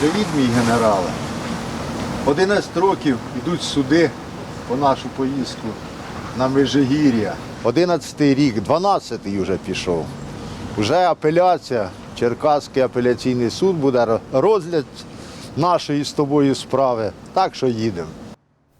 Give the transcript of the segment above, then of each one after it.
Привіт, мій генерале. 11 років йдуть суди по нашу поїздку на Межигір'я. 11 рік, 12-й вже пішов. Вже апеляція, Черкаський апеляційний суд буде розгляд нашої з тобою справи. Так що їдемо.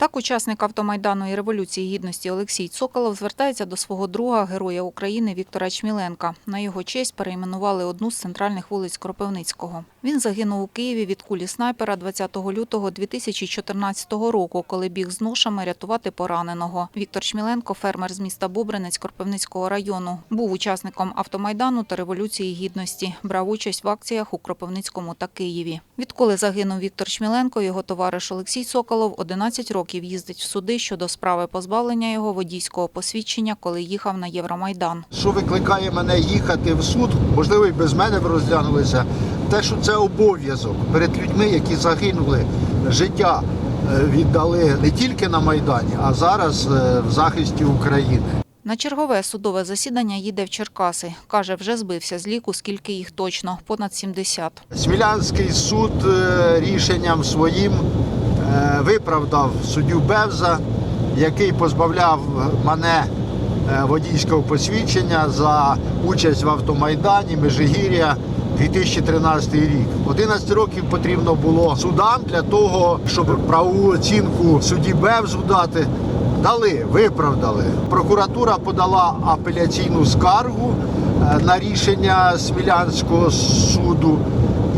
Так, учасник автомайдану і революції гідності Олексій Цоколов звертається до свого друга, героя України Віктора Чміленка. На його честь перейменували одну з центральних вулиць Кропивницького. Він загинув у Києві від кулі снайпера 20 лютого 2014 року, коли біг з ношами рятувати пораненого. Віктор Чміленко, фермер з міста Бобринець Кропивницького району, був учасником автомайдану та революції гідності. Брав участь в акціях у Кропивницькому та Києві. Відколи загинув Віктор Чміленко, його товариш Олексій Соколов 11 років їздить в суди щодо справи позбавлення його водійського посвідчення, коли їхав на Євромайдан. Що викликає мене їхати в суд, можливо, і без мене б розглянулися, те, що це обов'язок перед людьми, які загинули, життя е, віддали не тільки на Майдані, а зараз е, в захисті України. На чергове судове засідання їде в Черкаси. Каже, вже збився з ліку, скільки їх точно, понад 70. Смілянський суд е, рішенням своїм виправдав суддю Бевза, який позбавляв мене е, водійського посвідчення за участь в автомайдані Межигір'я 2013 рік. 11 років потрібно було судам для того, щоб правову оцінку судді Бевзу дати. Дали, виправдали. Прокуратура подала апеляційну скаргу е, на рішення Смілянського суду.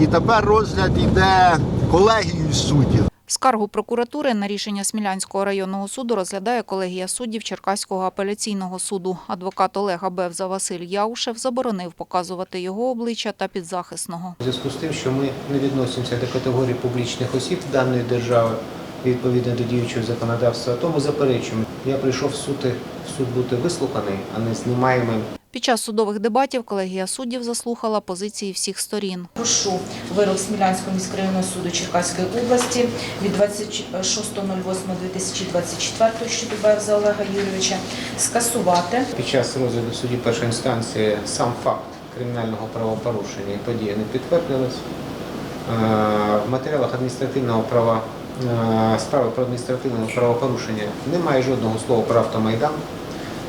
І тепер розгляд йде колегією суддів. Скаргу прокуратури на рішення Смілянського районного суду розглядає колегія суддів Черкаського апеляційного суду. Адвокат Олега Бевза Василь Яушев заборонив показувати його обличчя та підзахисного. У зв'язку з тим, що ми не відносимося до категорії публічних осіб даної держави відповідно до діючого законодавства, тому заперечуємо. Я прийшов в суд, суд бути вислуханий, а не знімаємим. Під час судових дебатів колегія суддів заслухала позиції всіх сторін. Прошу вирок Смілянського міськрайонного суду Черкаської області від 26.08.2024 щодо Бевза Олега Юрійовича скасувати. Під час розгляду судді першої інстанції сам факт кримінального правопорушення і події не підтвердились. Е, В матеріалах адміністративного права е, справи про адміністративне правопорушення немає жодного слова про автомайдан.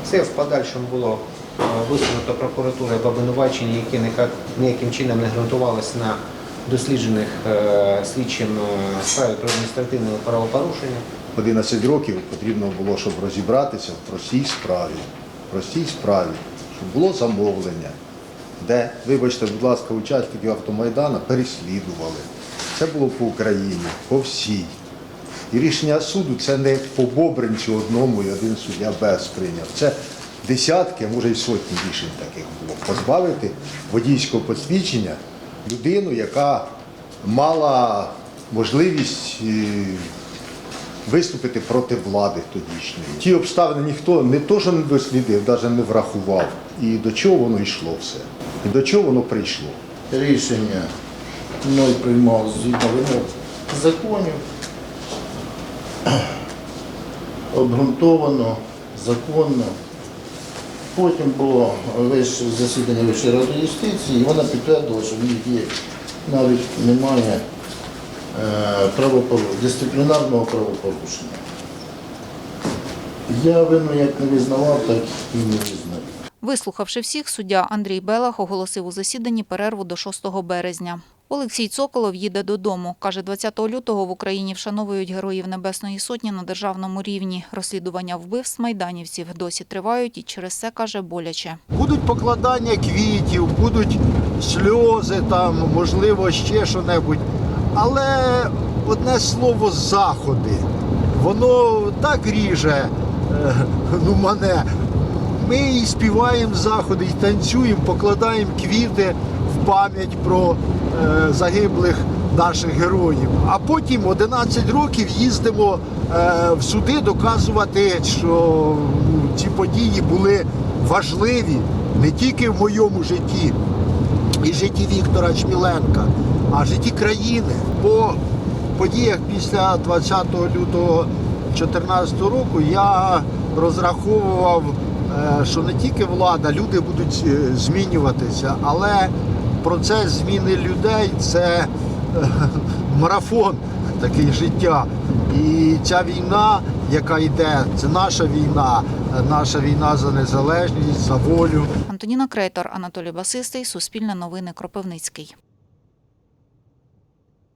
Це в подальшому було висунуто прокуратурою в обвинуваченні, ніяк- ніяким чином не ґрунтувалось на досліджених е, слідчим е, справі про адміністративне правопорушення. 11 років потрібно було, щоб розібратися в простій справі. В простій справі, щоб було замовлення, де, вибачте, будь ласка, учасників автомайдана переслідували. Це було по Україні, по всій. І рішення суду це не по Бобринцю одному і один суддя без прийняв. Це десятки, а може й сотні рішень таких було. Позбавити водійського посвідчення людину, яка мала можливість е, виступити проти влади тодішньої. Ті обставини ніхто не то, що не дослідив, навіть не врахував. І до чого воно йшло все. І до чого воно прийшло. рішення мною приймав згідно вимог законів, обґрунтовано, законно. Потім було засідання Вищої ради юстиції, і вона підтвердила, що в них є навіть немає е, дисциплінарного правопорушення. Я вину як не визнавав, так і не визнаю. Вислухавши всіх, суддя Андрій Белах оголосив у засіданні перерву до 6 березня. Олексій Цоколов їде додому. Каже, 20 лютого в Україні вшановують героїв Небесної Сотні на державному рівні. Розслідування вбивств майданівців досі тривають і через це, каже, боляче. Будуть покладання квітів, будуть сльози, там, можливо, ще що-небудь. Але одне слово заходи. Воно так ріже е, ну, мене. Ми і співаємо заходи, і танцюємо, покладаємо квіти пам'ять про е, загиблих наших героїв. А потім 11 років їздимо е, в суди доказувати, що ну, ці події були важливі не тільки в моєму житті і житті Віктора Чміленка, а в житті країни. По подіях після 20 лютого 2014 року я розраховував, е, що не тільки влада, люди будуть змінюватися, але процес зміни людей це е, марафон такий життя. І ця війна, яка йде, це наша війна, наша війна за незалежність, за волю. Антоніна Крейтор, Анатолій Басистий, Суспільне новини Кропивницький.